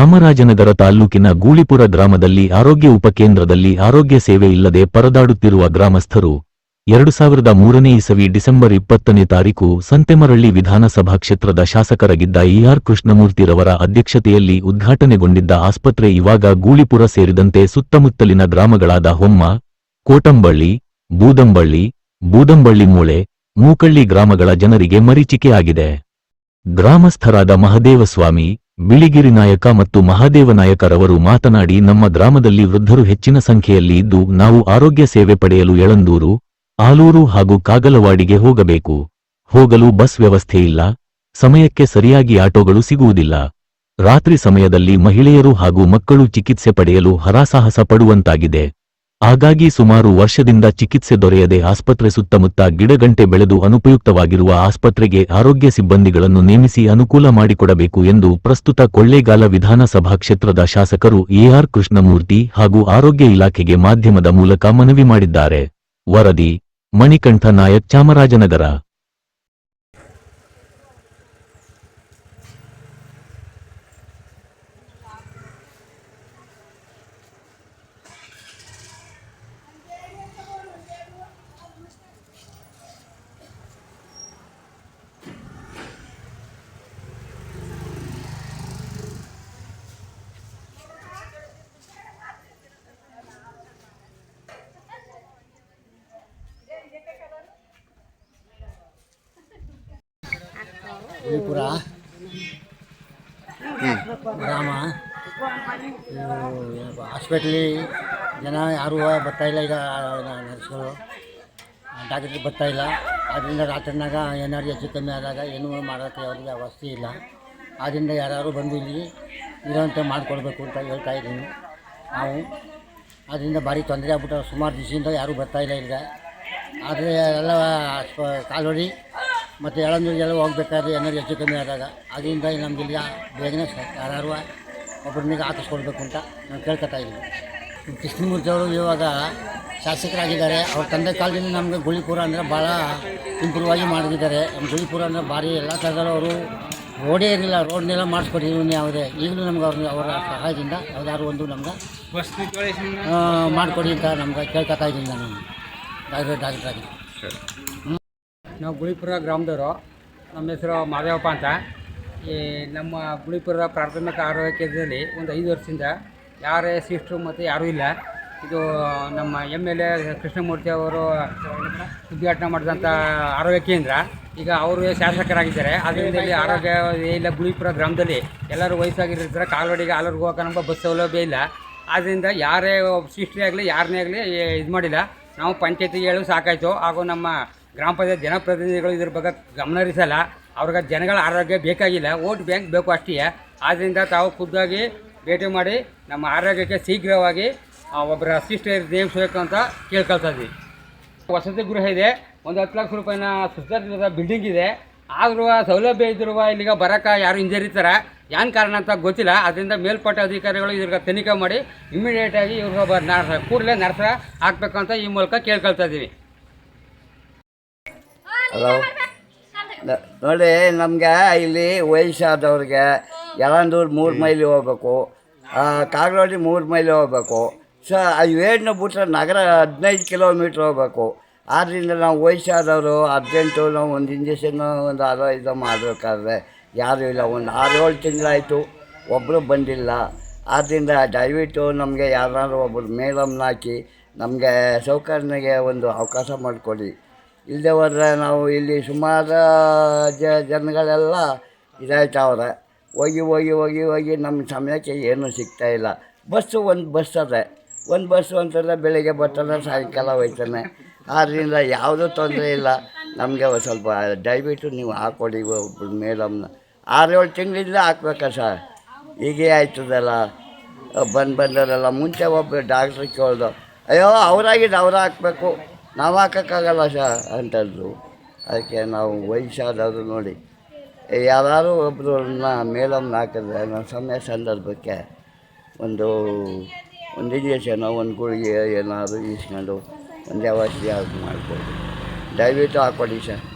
ಚಾಮರಾಜನಗರ ತಾಲ್ಲೂಕಿನ ಗೂಳಿಪುರ ಗ್ರಾಮದಲ್ಲಿ ಆರೋಗ್ಯ ಉಪಕೇಂದ್ರದಲ್ಲಿ ಆರೋಗ್ಯ ಸೇವೆ ಇಲ್ಲದೆ ಪರದಾಡುತ್ತಿರುವ ಗ್ರಾಮಸ್ಥರು ಎರಡು ಸಾವಿರದ ಮೂರನೇ ಇಸವಿ ಡಿಸೆಂಬರ್ ಇಪ್ಪತ್ತನೇ ತಾರೀಕು ಸಂತೆಮರಳ್ಳಿ ವಿಧಾನಸಭಾ ಕ್ಷೇತ್ರದ ಶಾಸಕರಾಗಿದ್ದ ಇಆರ್ ಕೃಷ್ಣಮೂರ್ತಿರವರ ಅಧ್ಯಕ್ಷತೆಯಲ್ಲಿ ಉದ್ಘಾಟನೆಗೊಂಡಿದ್ದ ಆಸ್ಪತ್ರೆ ಇವಾಗ ಗೂಳಿಪುರ ಸೇರಿದಂತೆ ಸುತ್ತಮುತ್ತಲಿನ ಗ್ರಾಮಗಳಾದ ಹೊಮ್ಮ, ಕೋಟಂಬಳ್ಳಿ, ಬೂದಂಬಳ್ಳಿ ಬೂದಂಬಳ್ಳಿ ಮೂಳೆ, ಮೂಕಳ್ಳಿ ಗ್ರಾಮಗಳ ಜನರಿಗೆ ಮರೀಚಿಕೆಯಾಗಿದೆ. ಗ್ರಾಮಸ್ಥರಾದ ಮಹದೇವಸ್ವಾಮಿ ಬಿಳಿಗಿರಿ ನಾಯಕ ಮತ್ತು ಮಹಾದೇವ ನಾಯಕರವರು ಮಾತನಾಡಿ, ನಮ್ಮ ಗ್ರಾಮದಲ್ಲಿ ವೃದ್ಧರು ಹೆಚ್ಚಿನ ಸಂಖ್ಯೆಯಲ್ಲಿ ಇದ್ದು, ನಾವು ಆರೋಗ್ಯ ಸೇವೆ ಪಡೆಯಲು ಎಳಂದೂರು, ಆಲೂರು ಹಾಗೂ ಕಾಗಲವಾಡಿಗೆ ಹೋಗಬೇಕು. ಹೋಗಲು ಬಸ್ ವ್ಯವಸ್ಥೆ ಇಲ್ಲ. ಸಮಯಕ್ಕೆ ಸರಿಯಾಗಿ ಆಟೋಗಳು ಸಿಗುವುದಿಲ್ಲ. ರಾತ್ರಿ ಸಮಯದಲ್ಲಿ ಮಹಿಳೆಯರು ಹಾಗೂ ಮಕ್ಕಳು ಚಿಕಿತ್ಸೆ ಪಡೆಯಲು ಹರಾಸಾಹಸ ಪಡುವಂತಾಗಿದೆ. ಹಾಗಾಗಿ ಸುಮಾರು ವರ್ಷದಿಂದ ಚಿಕಿತ್ಸೆ ದೊರೆಯದೆ ಆಸ್ಪತ್ರೆ ಸುತ್ತಮುತ್ತ ಗಿಡಗಂಟೆ ಬೆಳೆದು ಅನುಪಯುಕ್ತವಾಗಿರುವ ಆಸ್ಪತ್ರೆಗೆ ಆರೋಗ್ಯ ಸಿಬ್ಬಂದಿಗಳನ್ನು ನೇಮಿಸಿ ಅನುಕೂಲ ಮಾಡಿಕೊಡಬೇಕು ಎಂದು ಪ್ರಸ್ತುತ ಕೊಳ್ಳೇಗಾಲ ವಿಧಾನಸಭಾ ಕ್ಷೇತ್ರದ ಶಾಸಕರು ಎಆರ್ ಕೃಷ್ಣಮೂರ್ತಿ ಹಾಗೂ ಆರೋಗ್ಯ ಇಲಾಖೆಗೆ ಮಾಧ್ಯಮದ ಮೂಲಕ ಮನವಿ ಮಾಡಿದ್ದಾರೆ. ವರದಿ, ಮಣಿಕಂಠ ನಾಯಕ್ ಚಾಮರಾಜನಗರ. ವಿಪುರ ಗ್ರಾಮ. ಹಾಸ್ಪಿಟ್ಲಿ ಜನ ಯಾರೂ ಬರ್ತಾಯಿಲ್ಲ ಈಗ ನರ್ಸ್ಗಳು. ಡಾಕ್ಟ್ರಿಗೆ ಬರ್ತಾಯಿಲ್ಲ ಆದ್ದರಿಂದ ರಾತ್ರಿನಾಗ ಏನಾದ್ರು ಹೆಚ್ಚು ಕಮ್ಮಿ ಆದಾಗ ಏನೂ ಮಾಡೋಕ್ಕೆ ಅವರಿಗೆ ಅವಸ್ಥೆ ಇಲ್ಲ. ಆದ್ದರಿಂದ ಯಾರು ಬಂದು ಇಲ್ಲಿ ಇರೋಂಥ ಮಾಡಿಕೊಡ್ಬೇಕು ಅಂತ ಹೇಳ್ತಾ ಇದ್ದೀನಿ ನಾವು. ಅದರಿಂದ ಭಾರಿ ತೊಂದರೆ ಆಗ್ಬಿಟ್ಟು ಸುಮಾರು ದಿವಸದಿಂದ ಯಾರೂ ಬರ್ತಾಯಿಲ್ಲ ಈಗ. ಆದರೆ ಎಲ್ಲ ಕಾಲೋಡಿ ಮತ್ತು ಎಳಂದೂರಿಗೆಲ್ಲ ಹೋಗ್ಬೇಕಾದ್ರೆ ಏನಾದ್ರು ಹೆಚ್ಚು ಕಮ್ಮಿ ಆದಾಗ ಅದರಿಂದ ನಮ್ಗೆ ಇಲ್ಲಿ ಬೇಗನೆ ಯಾರು ಒಬ್ಬರನ್ನಿಗೆ ಹಾಕಿಸ್ಕೊಡ್ಬೇಕು ಅಂತ ನಾನು ಕೇಳ್ಕೊತಾ ಇದ್ದೀನಿ. ಕೃಷ್ಣಮೂರ್ತಿ ಅವರು ಇವಾಗ ಶಾಸಕರಾಗಿದ್ದಾರೆ. ಅವ್ರ ತಂದೆ ಕಾಲದಿಂದ ನಮಗೆ ಗುಳಿಪುರ ಅಂದರೆ ಭಾಳ ಇಂಪ್ರೂವ್ ಆಗಿ ಮಾಡಿದ್ದಾರೆ. ನಮ್ಮ ಗುಳಿಪುರ ಅಂದರೆ ಭಾರಿ ಎಲ್ಲ ಥರದಲ್ಲೂ ಅವರು ರೋಡೇ ಇರಲಿಲ್ಲ ರೋಡ್ನೆಲ್ಲ ಮಾಡಿಸ್ಕೊಟ್ಟಿದ್ರು ಯಾವುದೇ. ಈಗಲೂ ನಮ್ಗೆ ಅವ್ರ ಅವರ ಸಹಾಯದಿಂದ ಯಾವ್ದಾದ್ರು ಒಂದು ನಮ್ಗೆ ಮಾಡಿಕೊಡಿ ಅಂತ ನಮ್ಗೆ ಕೇಳ್ಕೊತಾ ಇದ್ದೀನಿ ನಾನು. ಡಾಕ್ಟರ್ ಡಾಕ್ಟರ್ ಆಗಿ ನಾವು ಗುಳಿಪುರ ಗ್ರಾಮದವರು. ನಮ್ಮ ಹೆಸರು ಮಾದೇವಪ್ಪ ಅಂತ. ಈ ನಮ್ಮ ಗುಳಿಪುರದ ಪ್ರಾಥಮಿಕ ಆರೋಗ್ಯ ಕೇಂದ್ರದಲ್ಲಿ ಒಂದು ಐದು ವರ್ಷದಿಂದ ಯಾರೇ ಸಿಸ್ಟ್ರು ಮತ್ತು ಯಾರೂ ಇಲ್ಲ. ಇದು ನಮ್ಮ ಎಂ ಎಲ್ ಎ ಕೃಷ್ಣಮೂರ್ತಿ ಅವರು ಉದ್ಘಾಟನೆ ಮಾಡಿದಂಥ ಆರೋಗ್ಯ ಕೇಂದ್ರ. ಈಗ ಅವರು ಶಾಸಕರಾಗಿದ್ದಾರೆ. ಅದರಿಂದ ಇಲ್ಲಿ ಆರೋಗ್ಯ ಇಲ್ಲ ಗುಳಿಪುರ ಗ್ರಾಮದಲ್ಲಿ ಎಲ್ಲರೂ ವಯಸ್ಸಾಗಿರ್ತಾರೆ ಕಾಲ್ವಡಿಗೆ ಆಲೂರ್ಗೆ ಹೋಗೋಕೆ ನಮಗೆ ಬಸ್ ಸೌಲಭ್ಯ ಇಲ್ಲ. ಆದ್ದರಿಂದ ಯಾರೇ ಸಿಸ್ಟ್ರೇ ಆಗಲಿ ಯಾರನ್ನೇ ಆಗಲಿ ಇದು ಮಾಡಿಲ್ಲ. ನಾವು ಪಂಚಾಯತಿಗೆ ಹೇಳು ಸಾಕಾಯಿತು. ಹಾಗೂ ನಮ್ಮ ಗ್ರಾಮ ಪಂಚಾಯತ್ ಜನಪ್ರತಿನಿಧಿಗಳು ಇದ್ರ ಬಗ್ಗೆ ಗಮನ ಹರಿಸಲ್ಲ ಅವ್ರಿಗೆ ಜನಗಳ ಆರೋಗ್ಯ ಬೇಕಾಗಿಲ್ಲ. ವೋಟ್ ಬ್ಯಾಂಕ್ ಬೇಕು ಅಷ್ಟೇ ಆದ್ದರಿಂದ ತಾವು ಖುದ್ದಾಗಿ ಭೇಟಿ ಮಾಡಿ ನಮ್ಮ ಆರೋಗ್ಯಕ್ಕೆ ಶೀಘ್ರವಾಗಿ ಒಬ್ಬರ ಅಸಿಸ್ಟೆಂಟ್ ನೇಮಿಸಬೇಕು ಅಂತ ಕೇಳ್ಕೊಳ್ತಾ ವಸತಿ ಗೃಹ ಇದೆ. ಒಂದು ಹತ್ತು ಲಕ್ಷ ರೂಪಾಯಿನ ಸುಧಾರಿತ ಬಿಲ್ಡಿಂಗ್ ಇದೆ. ಆದರೂ ಸೌಲಭ್ಯ ಇದ್ರೂ ಇಲ್ಲಿಗೆ ಬರೋಕೆ ಯಾರು ಹಿಂಜರಿತಾರೆ? ಏನು ಕಾರಣ ಅಂತ ಗೊತ್ತಿಲ್ಲ. ಅದರಿಂದ ಮೇಲ್ಪಟ್ಟ ಅಧಿಕಾರಿಗಳು ಇದ್ರ ತನಿಖೆ ಮಾಡಿ ಇಮಿಡಿಯೇಟಾಗಿ ಇವ್ರಿಗೆ ನರ್ಸ, ಕೂಡಲೇ ನರ್ಸ ಹಾಕ್ಬೇಕಂತ ಈ ಮೂಲಕ ಕೇಳ್ಕೊಳ್ತಾ ಇದ್ದೀವಿ ಹಲೋ ನೋಡಿ ನಮಗೆ ಇಲ್ಲಿ ವಯಸ್ಸಾದವ್ರಿಗೆ ಯಲಂದೂರು ಮೂರು ಮೈಲಿ ಹೋಗ್ಬೇಕು. ಕಾಗರೋಡಿ ಮೂರು ಮೈಲಿ ಹೋಗ್ಬೇಕು. ಸೊ ಇವೇನು ಬಿಟ್ಟರೆ ನಗರ ಹದಿನೈದು ಕಿಲೋಮೀಟ್ರ್ ಹೋಗ್ಬೇಕು. ಆದ್ದರಿಂದ ನಾವು ವಯಸ್ಸಾದವರು ಅರ್ಜೆಂಟು ನಾವು ಒಂದು ಇಂಜೆಕ್ಷನ್ನು ಒಂದು ಅದೋ ಇದು ಮಾಡಬೇಕಾದ್ರೆ ಯಾರೂ ಇಲ್ಲ. ಒಂದು ಆರು ಏಳು ತಿಂಗಳಾಯಿತು ಒಬ್ಬರು ಬಂದಿಲ್ಲ. ಆದ್ದರಿಂದ ದಯವಿಟ್ಟು ನಮಗೆ ಯಾರಾದ್ರು ಒಬ್ಬರು ಮೇಲಮ್ನ ಹಾಕಿ ನಮಗೆ ಸೌಕರ್ಯನಿಗೆ ಒಂದು ಅವಕಾಶ ಮಾಡಿಕೊಡಿ. ಇಲ್ಲದೆ ಹೋದರೆ ನಾವು ಇಲ್ಲಿ ಸುಮಾರು ಜ ಜನಗಳೆಲ್ಲ ಇದಾಯ್ತವ್ರೆ ಹೋಗಿ ಹೋಗಿ ಹೋಗಿ ಹೋಗಿ ನಮ್ಮ ಸಮಯಕ್ಕೆ ಏನೂ ಸಿಗ್ತಾ ಇಲ್ಲ. ಬಸ್ಸು ಒಂದು ಬಸ್ ಅದೇ. ಒಂದು ಬಸ್ಸು ಅಂತಂದರೆ ಬೆಳಿಗ್ಗೆ ಬರ್ತಾನೆ, ಸಾಯಂಕಾಲ ಹೋಯ್ತಾನೆ ಆದ್ದರಿಂದ ಯಾವುದೂ ತೊಂದರೆ ಇಲ್ಲ. ನಮಗೆ ಒಂದು ಸ್ವಲ್ಪ ದಯವಿಟ್ಟು ನೀವು ಹಾಕ್ಕೊಡಿ ಮೇಡಮ್ನ. ಆರು ಏಳು ತಿಂಗಳಿಂದ ಹಾಕ್ಬೇಕಾ ಸರ್? ಹೀಗೆ ಆಯ್ತದಲ್ಲ. ಬಂದು ಬಂದವರೆಲ್ಲ ಮುಂಚೆ ಒಬ್ಬ ಡಾಕ್ಟ್ರಿಗೆ ಕೇಳ್ದು, ಅಯ್ಯೋ ಅವರಾಗಿದ್ದು ಅವ್ರು ಹಾಕ್ಬೇಕು. ನಾವು ಹಾಕೋಕ್ಕಾಗಲ್ಲ ಸರ್ ಅಂತಂದರು. ಅದಕ್ಕೆ ನಾವು ವಯಸ್ಸಾದವರು ನೋಡಿ. ಯಾರು ಒಬ್ಬರನ್ನ ಮೇಲನ್ನು ಹಾಕಿದ್ರೆ ನಮ್ಮ ಸಮಯ ಸಂದರ್ಭಕ್ಕೆ ಒಂದು ಒಂದು ಇಂಜೆಕ್ಷನೋ ಒಂದು ಗುಳಿಗೆ ಏನಾದರೂ ಇಸ್ಕೊಂಡು ಒಂದು ವ್ಯವಸ್ಥೆ ಯಾವ್ದು ಮಾಡ್ಬೋದು. ದಯವಿಟ್ಟು ಹಾಕ್ಕೊಡಿ ಸರ್.